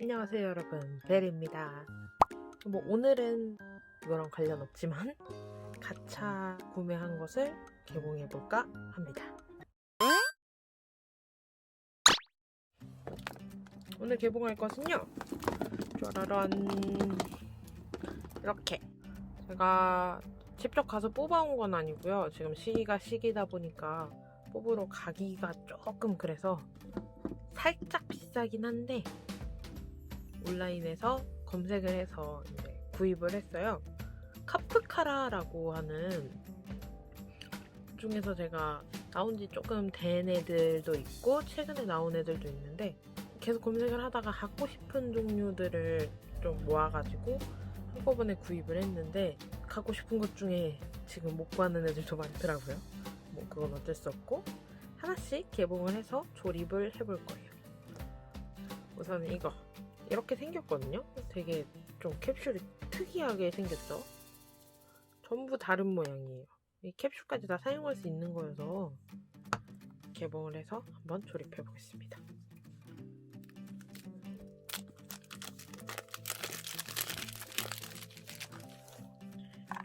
안녕하세요 여러분. 벨입니다. 뭐 오늘은 이거랑 관련 없지만 가차 구매한 것을 개봉해 볼까 합니다. 오늘 개봉할 것은요. 짜라란. 이렇게. 제가 직접 가서 뽑아온 건 아니고요. 지금 시기가 시기다 보니까 뽑으러 가기가 조금 그래서 살짝 비싸긴 한데 온라인에서 검색을 해서 이제 구입을 했어요. 카프카라라고 하는 중에서 제가 나온 지 조금 된 애들도 있고 최근에 나온 애들도 있는데 계속 검색을 하다가 갖고 싶은 종류들을 좀 모아가지고 한꺼번에 구입을 했는데 갖고 싶은 것 중에 지금 못 구하는 애들도 많더라고요. 뭐 그건 어쩔 수 없고 하나씩 개봉을 해서 조립을 해볼 거예요. 우선 이거 이렇게 생겼거든요. 되게 좀 캡슐이 특이하게 생겼죠. 전부 다른 모양이에요. 이 캡슐까지 다 사용할 수 있는 거여서 개봉을 해서 한번 조립해 보겠습니다.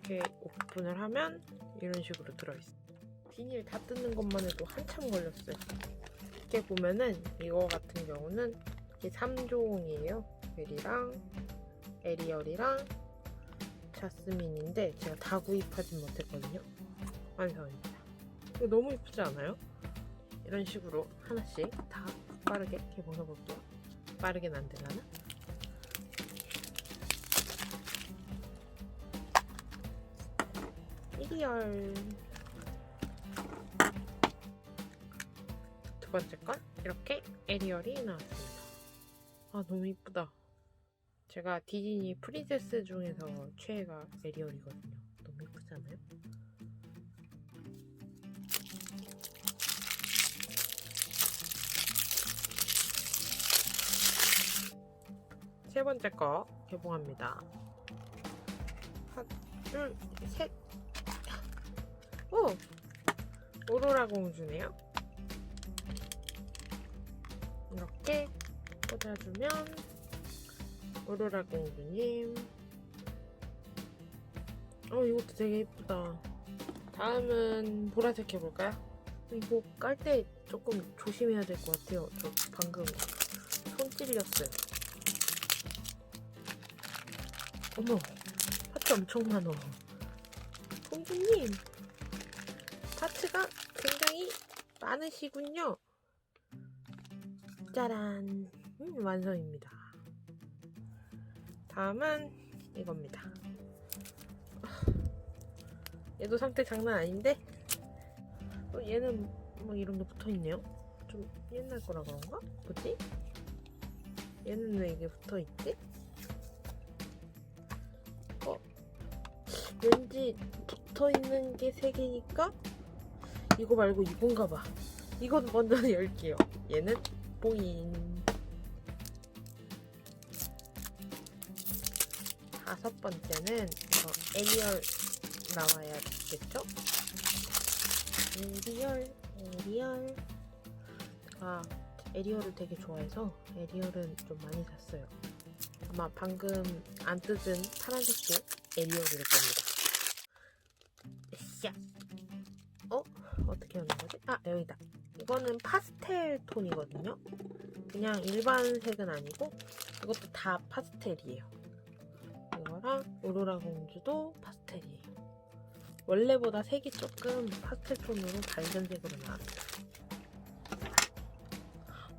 이렇게 오픈을 하면 이런 식으로 들어있어요. 비닐 다 뜯는 것만 해도 한참 걸렸어요. 이렇게 보면은 이거 같은 경우는 이게 3종이에요. 베리랑 에리얼이랑 자스민인데 제가 다 구입하진 못했거든요. 완성입니다. 이거 너무 이쁘지 않아요? 이런 식으로 하나씩 다 빠르게 개봉해 볼게요. 빠르게는 안 되려나? 에리얼 두 번째 건 이렇게 에리얼이 나왔습니다. 아 너무 이쁘다. 제가 디즈니 프린세스 중에서 최애가 에리얼이거든요. 너무 이쁘지 않아요? 세 번째 거 개봉합니다. 하나, 둘, 셋. 오! 오로라 공주네요. 이렇게 꽂아주면 오로라 공주님. 어 이것도 되게 예쁘다. 다음은 보라색 해볼까요? 이거 깔 때 조금 조심해야 될 것 같아요. 저 방금 손 찔렸어요. 어머 파츠 엄청 많아 공주님 파츠가 굉장히 많으시군요. 짜란 음, 완성입니다 다음은 이겁니다. 얘도 상태 장난 아닌데? 어, 얘는 뭐 이런 게 붙어있네요? 좀 옛날 거라 그런가? 뭐지? 얘는 왜 이게 붙어있지? 어? 왠지 붙어있는 게세 개니까? 이거 말고 이건가 봐. 이건 먼저 열게요. 얘는 봉인. 다섯 번째는 이거 에리얼 나와야겠죠? 에리얼, 에리얼. 아, 에리얼을 되게 좋아해서 에리얼은 좀 많이 샀어요. 아마 방금 안 뜯은 파란색도 에리얼일 겁니다. 샤. 어? 어떻게 하는 거지? 아, 여기다. 이거는 파스텔 톤이거든요. 그냥 일반 색은 아니고 이것도 다 파스텔이에요. 이거랑 오로라 공주도 파스텔이에요. 원래보다 색이 조금 파스텔 톤으로 밝은 색으로 나왔어요.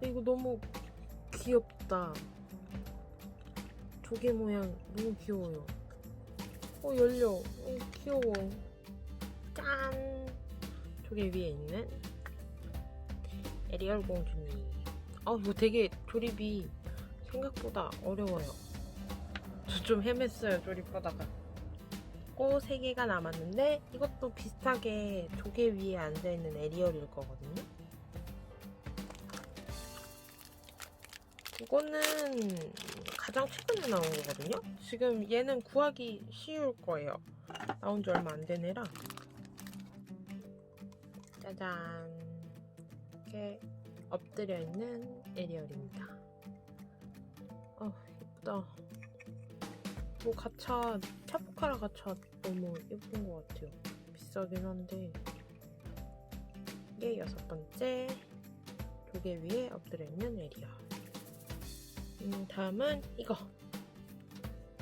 이거 너무 귀엽다. 조개 모양 너무 귀여워요. 어 열려. 어, 귀여워. 짠. 조개 위에 있는 에리얼 공주님. 아 이거 되게 조립이 생각보다 어려워요. 저좀 헤맸어요 조립하다가. 꽃 3개가 남았는데 이것도 비슷하게 조개 위에 앉아있는 에리얼일 거거든요. 이거는 가장 최근에 나온 거거든요. 지금 얘는 구하기 쉬울 거예요. 나온 지 얼마 안 된 애라. 짜잔. 이렇게 엎드려 있는 에리얼입니다. 아 예쁘다. 뭐 가차 차포카라 가차 너무 예쁜 것 같아요. 비싸긴 한데 이게 여섯 번째 조개 위에 엎드려 있는 에리어. 음 다음은 이거.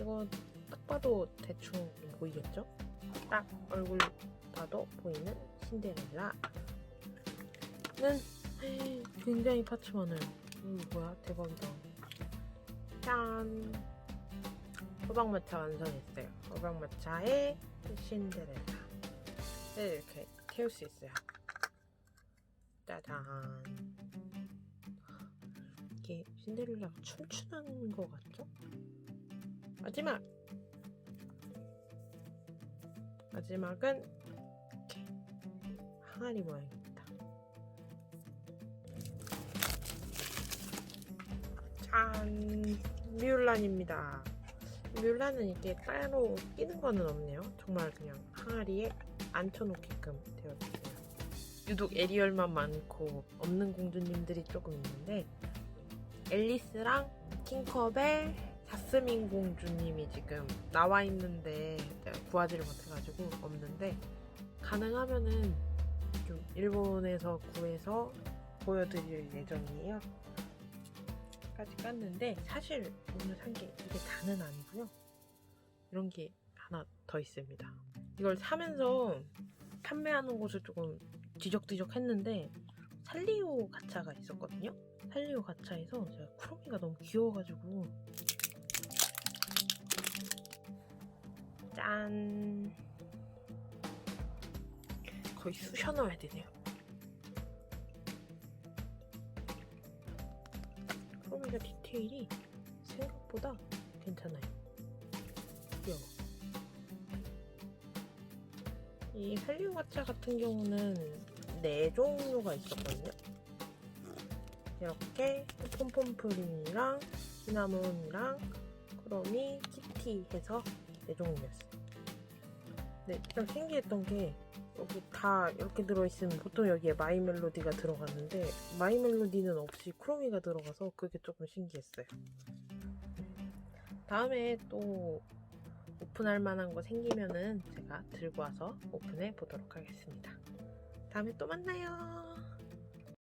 이거 딱 봐도 대충 보이겠죠? 딱 얼굴 봐도 보이는 신데렐라는 굉장히 파츠 많아요. 이거 뭐야? 대박이다. 짠! 호박마차 완성했어요. 호박마차에 신데렐라. 네, 이렇게 태울 수 있어요. 짜잔. 이게 신데렐라가 춤추는 것 같죠? 마지막! 마지막은 이렇게 항아리 모양입니다. 짠! 뮬란입니다. 뮬란은 이게 따로 끼는 거는 없네요. 정말 그냥 항아리에 앉혀놓게끔 되어 있어요. 유독 에리얼만 많고 없는 공주님들이 조금 있는데 앨리스랑 팅커벨, 자스민 공주님이 지금 나와 있는데 구하지를 못해가지고 없는데 가능하면은 좀 일본에서 구해서 보여드릴 예정이에요. 까지 깠는데 사실 오늘 산 게 이게 다는 아니고요. 이런 게 하나 더 있습니다. 이걸 사면서 판매하는 곳을 조금 뒤적뒤적 했는데 살리오 가차가 있었거든요. 살리오 가차에서 제가 크로미가 너무 귀여워가지고 짠 거의 쑤셔 넣어야 되네요. 크로미가 디테일이 생각보다 괜찮아요. 귀여워. 이 살리오 가차 같은 경우는 네 종류가 있었거든요. 이렇게 폼폼프린이랑 시나몬이랑 크로미, 키티 해서 네 종류였어요. 네, 좀 신기했던 게 여기 다 이렇게 들어있으면 보통 여기에 마이 멜로디가 들어갔는데 마이 멜로디는 없이 크로미가 들어가서 그게 조금 신기했어요. 다음에 또 오픈할 만한 거 생기면은 제가 들고 와서 오픈해 보도록 하겠습니다. 다음에 또 만나요.